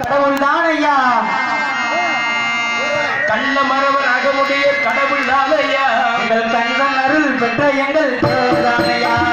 கடவுள் தானையா? கள்ள மரவர் அகமுடைய கடவுள் தானையா? எங்கள் கண்கண் அருள் பெற்ற எங்கள் தேவர் தானையா? கள்ள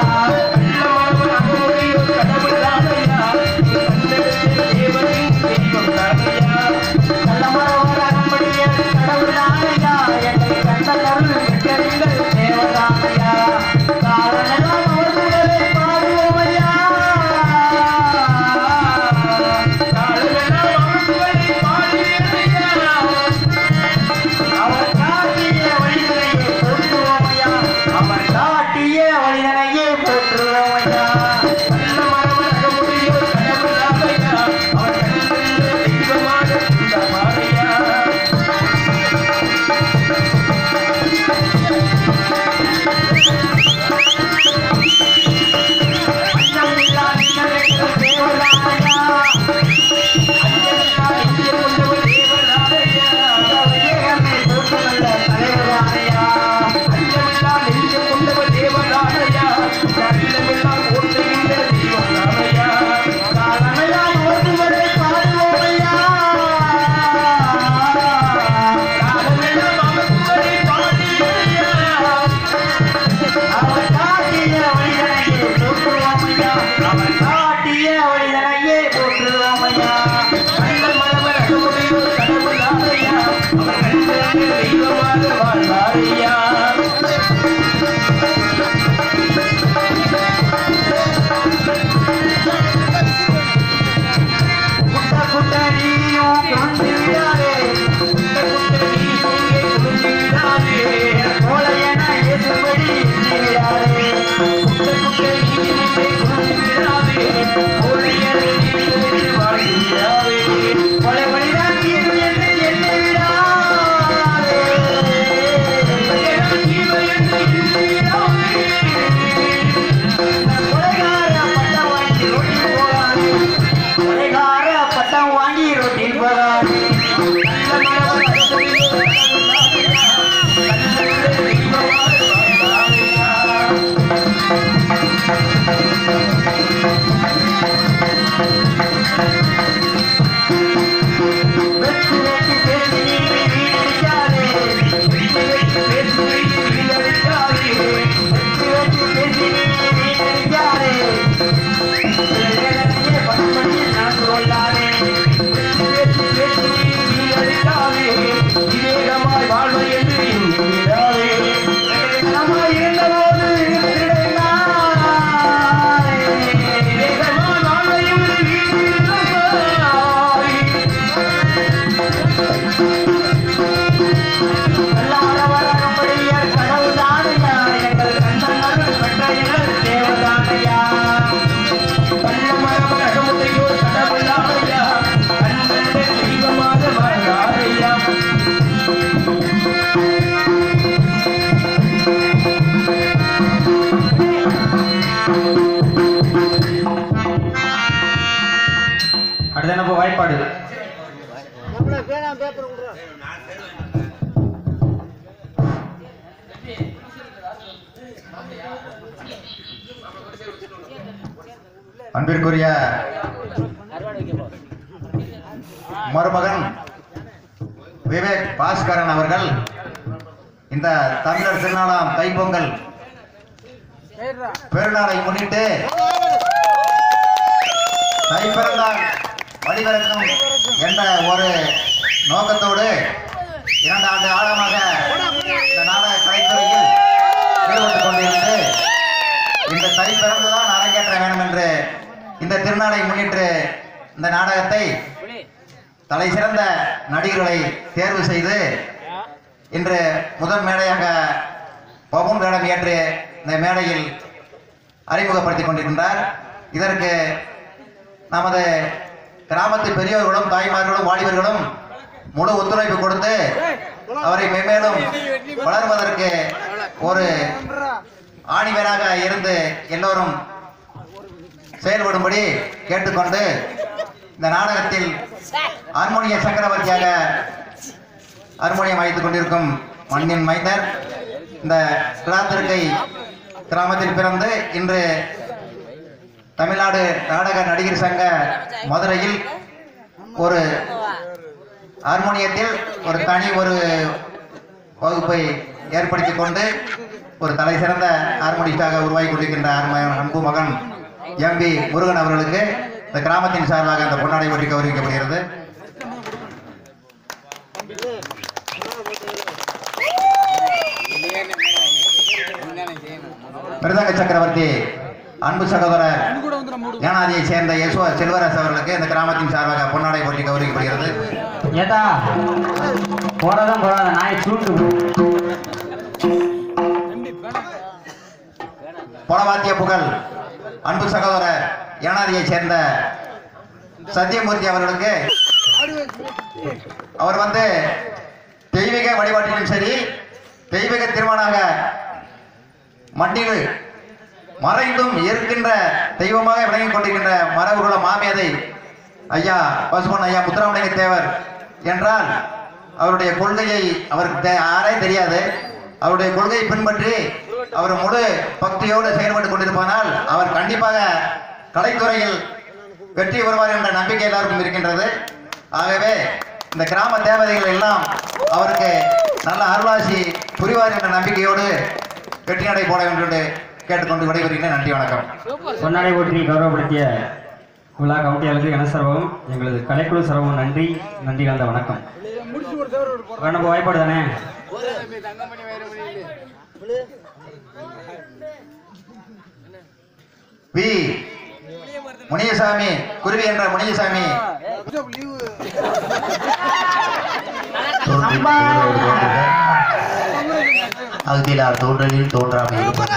பாஸ்கரன் அவர்கள் இந்த தமிழர் திருநாளாம் தைப்பொங்கல் பெருநாளை முன்னிட்டு தைப்பிறந்தால் வழிபிறக்கும் என்ற ஒரு நோக்கத்தோடு இரண்டு ஆண்டு ஆழமாக இந்த நாடக கலைத்துறையில் ஈடுபட்டுக் கொண்டிருந்து இந்த தை பிறந்துதான் அரங்கேற்ற வேண்டும் என்று இந்த திருநாளை முன்னிட்டு இந்த நாடகத்தை தலை சிறந்த நடிகர்களை தேர்வு செய்து இன்று முதன் மேடையாக பவன் வேடம் ஏற்று இந்த மேடையில் அறிமுகப்படுத்திக் கொண்டிருக்கின்றார். இதற்கு நமது கிராமத்து பெரியவர்களும் தாய்மார்களும் வாலிபர்களும் முழு ஒத்துழைப்பு கொடுத்து அவரை மென்மேலும் வளர்வதற்கு ஒரு ஆணிவராக இருந்து எல்லோரும் செயல்படும்படி கேட்டுக்கொண்டு இந்த நாடகத்தில் ஹார்மோனிய சக்கரவர்த்தியாக ஹார்மோனியம் வைத்துக் கொண்டிருக்கும் மண்ணின் மைந்தர். இந்த கிளாத்திருக்கை கிராமத்தில் பிறந்து இன்று தமிழ்நாடு நாடக நடிகர் சங்க மதுரையில் ஒரு ஹார்மோனியத்தில் ஒரு தனி ஒரு வகுப்பை ஏற்படுத்தி கொண்டு ஒரு தலை சிறந்த ஹார்மோனிஸ்டாக உருவாகி கொண்டிருக்கின்ற அன்பு மகன் எம்பி முருகன் அவர்களுக்கு இந்த கிராமத்தின் சார்பாக அந்த பொன்னாடை ஒட்டி கௌரவிக்கப்படுகிறது. மிருதங்க சக்கரவர்த்தி அன்பு சகோதரர் ஞானாதியை சேர்ந்த யசுவ செல்வராஜ் அவர்களுக்கு இந்த கிராமத்தின் சார்பாக பொன்னாடை போட்டி கௌரவிக்கப்படுகிறது. ஏதா போறதும் போறாத நாய் சூட்டு புகழ் அன்பு சகோதரர் ஞானாதியை சேர்ந்த சத்தியமூர்த்தி அவர்களுக்கு அவர் வந்து தெய்வீக வழிபாட்டிலும் சரி தெய்வீக திருமணாக மண்ணில் மறைந்தும் இருக்கின்ற தெய்வமாக விளங்கிக் கொண்டிருக்கின்ற மரபுகுல மாமியதை ஐயா பசுமன் ஐயா முத்துராமலிங்க தேவர் என்றால் அவருடைய கொள்கையை அவருக்கு தெ- யாரே தெரியாது. அவருடைய கொள்கையை பின்பற்றி அவர் முழு பக்தியோடு செயல்பட்டு கொண்டிருப்பதனால் அவர் கண்டிப்பாக கலைத்துறையில் வெற்றி பெறுவார் என்ற நம்பிக்கை எல்லாருக்கும் இருக்கின்றது. ஆகவே இந்த கிராம தேவதைகள் எல்லாம் அவருக்கு நல்ல அருளாசி புரிவார் என்ற நம்பிக்கையோடு வெற்றி நடை போட வேண்டும் என்று கேட்டுக்கொண்டு விடைபெறுகிறேன். நன்றி வணக்கம். பொன்னாடை போற்றி கௌரவப்படுத்திய விழா கமிட்டியாளருக்கு கனசரவும் எங்களது கலைக்குழு சரவும் நன்றி நன்றி கலந்த வணக்கம். நம்ம வாய்ப்பாடு தானே? வி முனியசாமி குருவி என்ற முனியசாமி. அகத்திலார் தோன்றலில் தோன்றாமல் இருப்பது.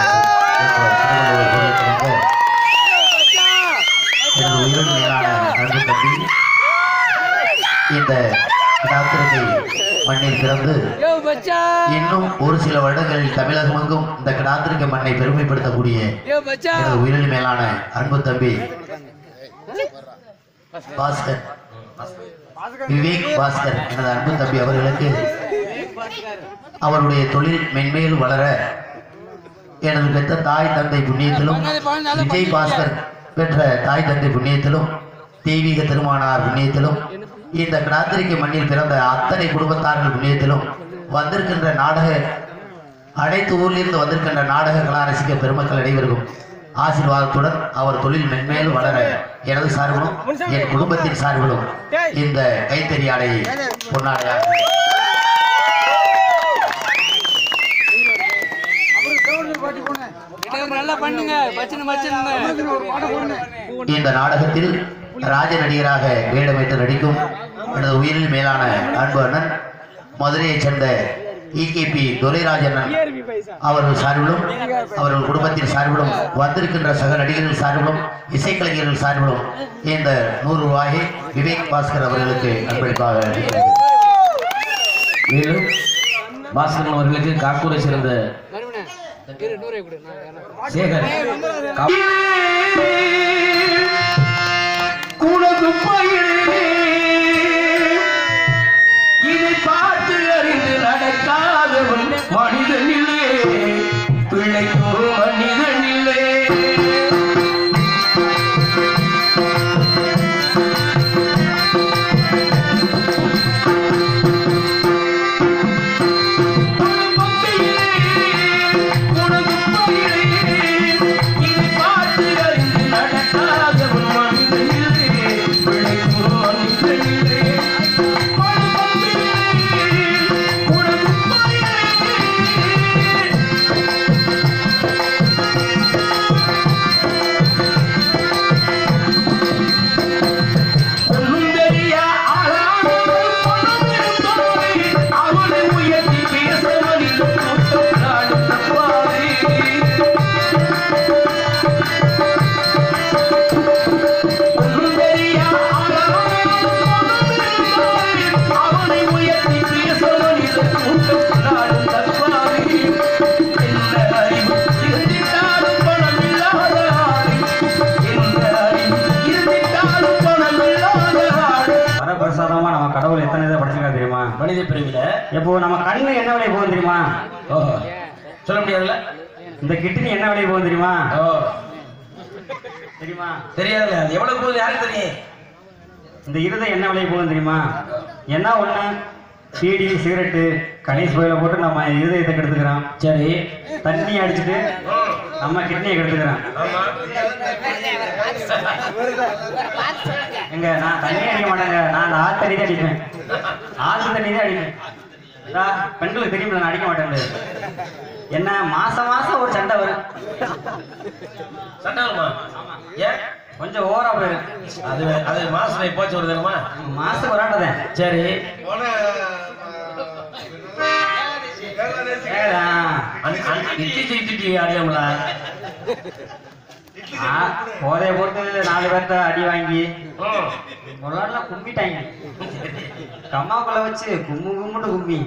உயிரின் மேலான நன்றி இந்த கிடாத்திரத்தை மண்ணில் பிறந்து இன்னும் ஒரு சில வருடங்களில் தமிழகமெங்கும் இந்த கிடாத்திரிக்க மண்ணை பெருமைப்படுத்தக்கூடிய உயிரின் மேலான அன்பு தம்பி பாஸ்கர். விவேக் பாஸ்கர் எனது அன்பு தம்பி அவர்களுக்கு அவருடைய தொழில் மென்மேலும் வளர எனது பெற்ற தாய் தந்தை புண்ணியத்திலும் விஜய் பாஸ்கர் பெற்ற தாய் தந்தை புண்ணியத்திலும் தெய்வீக திருமானார் புண்ணியத்திலும் இந்த கிராத்திரிக்கு மண்ணில் பிறந்த அத்தனை குடும்பத்தார்கள் முன்னியத்திலும் வந்திருக்கின்ற நாடக அனைத்து ஊரிலிருந்து வந்திருக்கின்ற நாடக கலா பெருமக்கள் அனைவருக்கும் ஆசீர்வாதத்துடன் அவர் தொழில் மென்மேலும் வளர எனது சார்பிலும் என் குடும்பத்தின் சார்பிலும் இந்த கைத்தறி ஆடையை பொன்னாடையாக இந்த நாடகத்தில் ராஜ நடிகராக வேடமிட்டு நடிக்கும் எனது உயிரில் மேலான அன்பு அண்ணன் மதுரையைச் சேர்ந்த இகேபி துரைராஜன் அவர்கள் சார்பிலும் அவர்கள் குடும்பத்தின் சார்பிலும் வந்திருக்கின்ற சக நடிகர்கள் சார்பிலும் இசைக்கலைஞர்கள் சார்பிலும் இந்த நூறு ரூபாயை விவேக் பாஸ்கர் அவர்களுக்கு அன்பளிப்பாக மேலும் பாஸ்கரன் அவர்களுக்கு காக்கூரை சிறந்த சேகர் கா- பயிரே, பார்த்து அறிந்து நடக்காதவன் மனிதனிலே. மனித பிரிவில இப்போ நம்ம கண்ணு என்ன விலை போகும் தெரியுமா? ஓஹோ. சொல்ல முடியாதுல்ல? இந்த கிட்னி என்ன விலை போகும் தெரியுமா? ஓ. தெரியுமா? தெரியாதுல்ல அது எவ்வளவு போகுது யாருக்கு தெரியும்? இந்த இருதயம் என்ன விலை போகும் தெரியுமா? என்ன ஒண்ணு? பீடி சிகரெட்டு கணேஷ் கோயில போட்டு நம்ம இருதயத்தை கெடுத்துக்கிறோம் சரி. தண்ணி அடிச்சுட்டு நம்ம கிட்னியை கெடுத்துக்கிறோம் எங்க நான் தண்ணி அடிக்க மாட்டேங்க. நான் அந்த ஆத்து தண்ணி தான் அடிப்பேன். ஆத்து தண்ணி தான் அடிப்பேன் பெண்களுக்கு தெரியுமில்ல நான் அடிக்க மாட்டேன் என்ன மாசம் மாசம் ஒரு சண்டை வரும். சண்டை வருமா? ஏன்? கொஞ்சம் ஓவரா போயிடும் அது அது மாசத்துல போச்சு ஒரு தெரியுமா மாசத்துக்கு ஒரு ஆட்டதேன் சரி. அடியாமல போதைய போட்டு நாலு பேர்த்த அடி வாங்கி. ஒரு நாள்லாம் கும்பிட்டாங்க. கம்மாக்குள்ள வச்சு கும்மு கும்முன்னு கும்மி.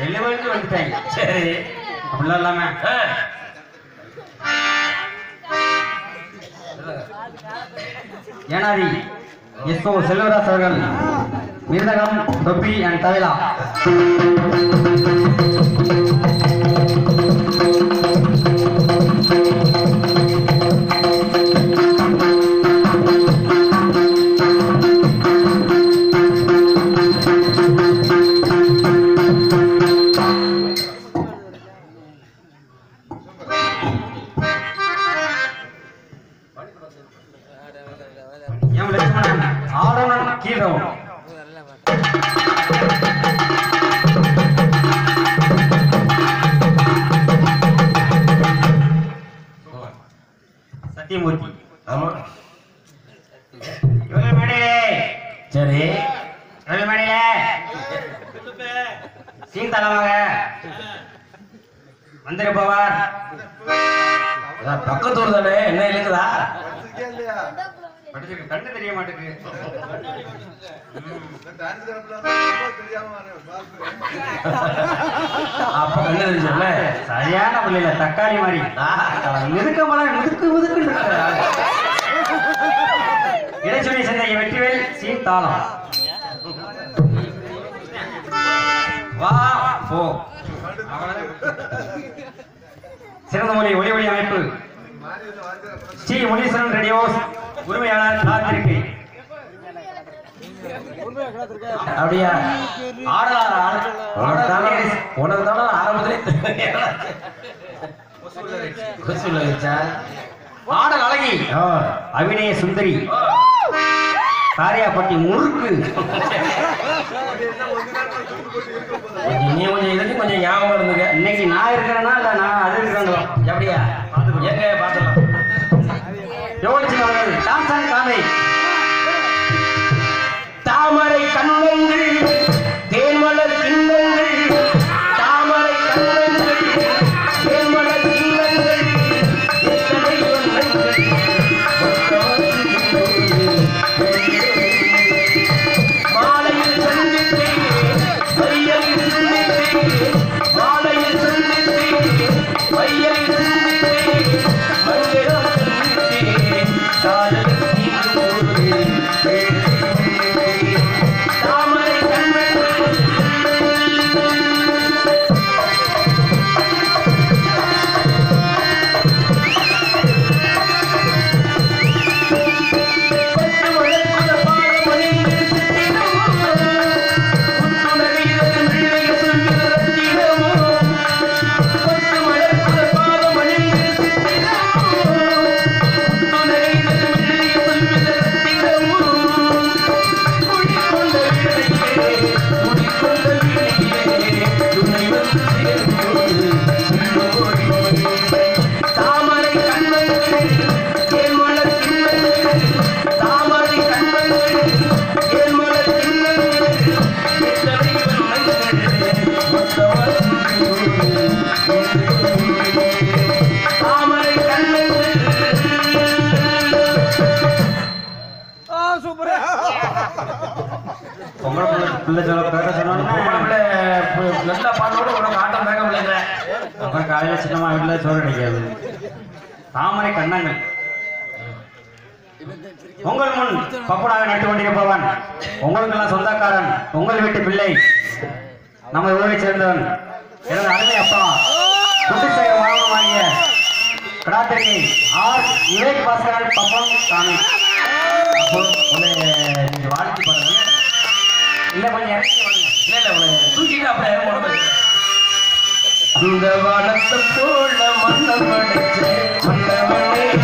வெளில வெளில வந்துட்டாங்க. சரி அப்படிலாம் இல்லாம. ஏனாதி எஸ்ஓ செல்வராஜ் அவர்கள் மிருதகம் தொப்பி அண்ட் தவிலா கீழவன் சத்தியமூர்த்தி. ஆமா. சரி. மேடையிலே சீந்தளமாக வந்திருப்பவர். அதான் பக்கத்தூர் தானே என்ன இருக்குதா படிச்சிருக்கு கண்ணு தெரிய மாட்டேங்குது சரியான பிள்ளைல தக்காளி மாதிரி. மலர் மிதுக்கு மிதுக்கு இடைச்சுவை சேர்ந்த வெற்றிவேல் சீன் தாளம். வா போ. சிறந்த மொழி ஒளி ஒளி அமைப்பு. ஸ்ரீ முனீஸ்வரன் ரேடியோஸ். உரிமையாளர் காத்திருக்கை அப்படியா? உனக்கு தானே ஆரம்பத்திலே ஆடல் அழகி. அபிநய சுந்தரி. காரியாப்பட்டி முறுக்கு. கொஞ்சம் நீ கொஞ்சம் இதுக்கு கொஞ்சம் ஞாபகம் இருந்துங்க இன்னைக்கு நான் இருக்கிறேன்னா இல்ல நான் அது இருக்கிறாங்களோ? அப்படியா? எங்க பாத்துக்கலாம் யோசிச்சு அவர்கள் டான்சன் காமை சின்னமா வீட்டுல தாமரை கண்ணங்கள். உங்கள் முன் பப்பனாக நட்டு கொண்டிருப்பவன் உங்களுக்கெல்லாம் சொந்தக்காரன் உங்கள் வீட்டு பிள்ளை நமது ஊரை சேர்ந்தவன். எனது அருமை அப்பா குட்டிச்சேகர் வாங்க வாங்கிய கடாத்திரி ஆர். விவேக் பாஸ்கரன் பப்பம் சாமி வாழ்த்து பாருங்க இல்லை கொஞ்சம் இறங்கி இல்லை இல்லை இல்ல உன்னை தூக்கிட்டு அப்படியே இந்த அந்த வானத்தை போல மன்னம் அடைச்சு மன்னவனே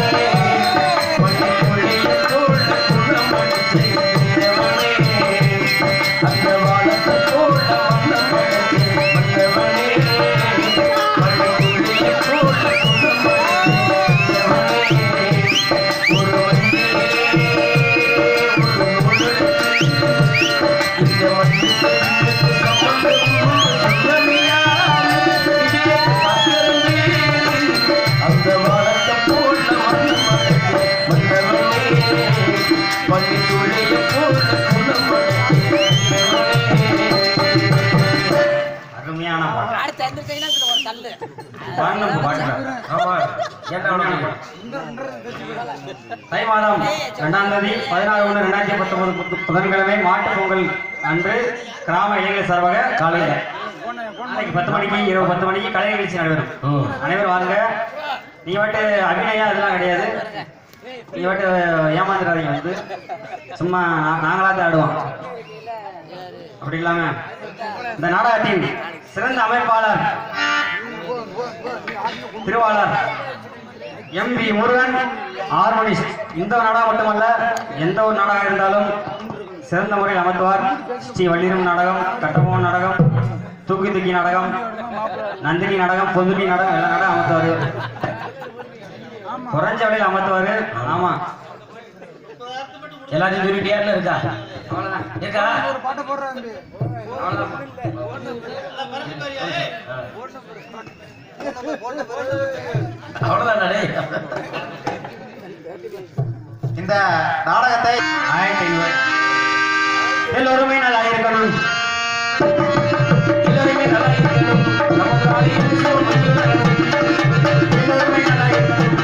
ஆமா. தை மாதம் இரண்டாம் தேதி பதினாறு ஒன்று ரெண்டாயிரத்தி பத்தொன்பது புதன்கிழமை மாட்டுப் பொங்கல் அன்று கிராம இளைஞர் சார்பாக காலையில் நாளைக்கு பத்து மணிக்கு இரவு பத்து மணிக்கு கலை நிகழ்ச்சி நடைபெறும். அனைவரும் வாங்க நீ வாட்டு அபிநயா அதெல்லாம் கிடையாது. நீ வாட்டு ஏமாந்துடாதீங்க வந்து. சும்மா நாங்களா தான் ஆடுவோம். அப்படி இல்லாம இந்த நாடகத்தின் சிறந்த அமைப்பாளர் திருவாளர் எம் வி முருகன் ஹார்மோனிஸ்ட். இந்த நாடகம் மட்டுமல்ல எந்த ஒரு நாடகம் இருந்தாலும் சிறந்த முறையில் அமர்த்துவார் ஸ்ரீ வள்ளிரும் நாடகம் கட்டபொம்மன் நாடகம் தூக்கி தூக்கி நாடகம் நந்தினி நாடகம் பொதுனி நாடகம் எல்லா நாடகம் அமர்த்துவார் குறைஞ்ச வழியில் அமர்த்துவார் ஆமா. எல்லாத்தையும் சொல்லிட்டியா இருக்கா? இருக்கா? இந்த நாடகத்தை ஆயிரத்தி எல்லோருமே நல்லா இருக்கணும் எல்லோருமே நல்லா இருக்கணும் எல்லோருமே நல்லா இருக்கணும்